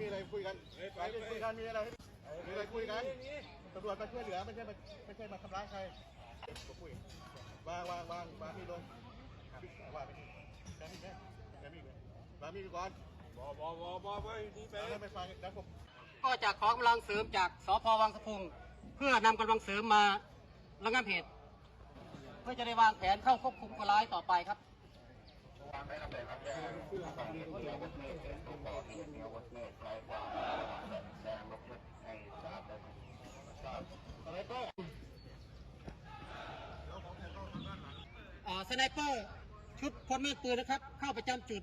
มีอะไรคุยกันมีอะไรคุยกันมีอะไรมีอะไรคุยกันตำรวจมาช่วยเหลือไม่ใช่มาไม่ใช่มาทำร้ายใครคุยวางวางวางวางมีลงวางไปที่แกมีดไหมแกมีดไหมวางมีก่อนบอบอบอบอไปนี่ไปแล้วไม่ฟังแล้วผมก็จะขอกำลังเสริมจากสพวังสะพุงเพื่อนำกำลังเสริมมาระงับเหตุ เพื่อจะได้วางแผนเข้าควบคุมคนร้ายต่อไปครับ สไนเปอร์ชุดพลมือปืนนะครับ เข้าประจำจุด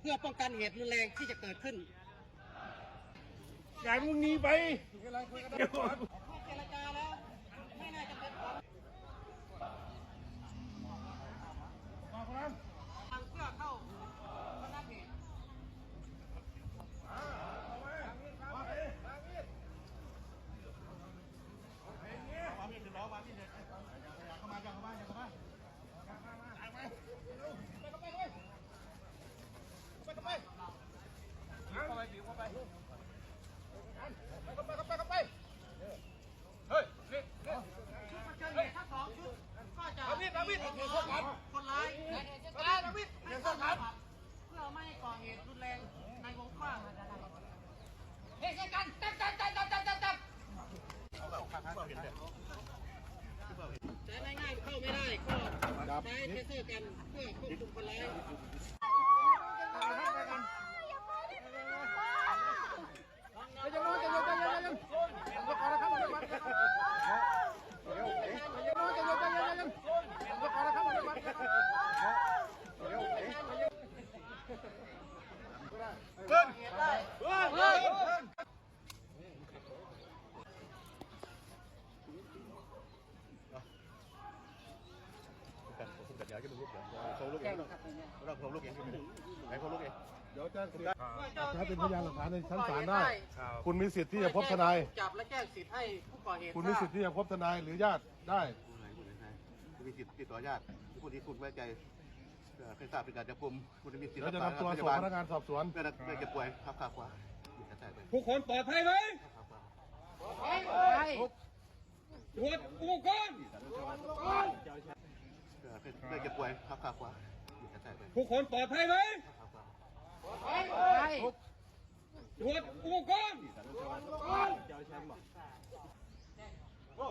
เพื่อป้องกันเหตุรุนแรงที่จะเกิดขึ้นใหญ่มึงหนีไปเดี๋ยวก่อน เจรจาแล้วไม่น่าจะเป็นผลทางเพื่อเข้าระงับเหตุ วางมีดถึงล้อวางมีดเลยเข้ามาอย่าเข้ามาอย่าเข้ามาเฮ้ยนี่ ชุดประชันเหตุทั้งสองชุดก็จะมีดมีดคนร้ายมีดมีด ให้เข้ามาเพื่อไม่ให้ก่อเหตุรุนแรงในวงกว้างเฮ้ยกันจับจับจับจับจับจับจับเอาแบบข้างๆเห็นเลยใช้ง่ายๆเข้าไม่ได้ก็ใช้เทเซอร์กันเพื่อควบคุมคนร้าย ผมกัดยาที่มึงลุกเดี๋ยวเขาลุกเองเราเขาลุกเองไหนเขาลุกเองเดี๋ยวแจ้งสิทธิ์ใช้ใช้เป็นพยานหลักฐานในชั้นศาลได้ครับคุณมีสิทธิ์ที่จะพบทนาย จับและแจ้งสิทธิ์ให้ผู้ก่อเหตุคุณมีสิทธิ์ที่จะพบทนายหรือญาติได้ผู้ไหนผู้ไหนใครมีสิทธิ์ติดต่อญาติผู้ที่คุณไว้ใจเคยทราบเป็นการจับกลุ่มคุณมีสิทธิ์เดี๋ยวจะนำตัวส่งพนักงานสอบสวนเพื่อเพื่อจะป่วยครับขาขวาจะใช่ไปผู้คนปลอดภัยไหม เพื่อจะป่วยครับขาขวาอยู่กระจายไปทุกคนปลอดภัยไหมขาขวาตรวจอุปกรณ์เจ้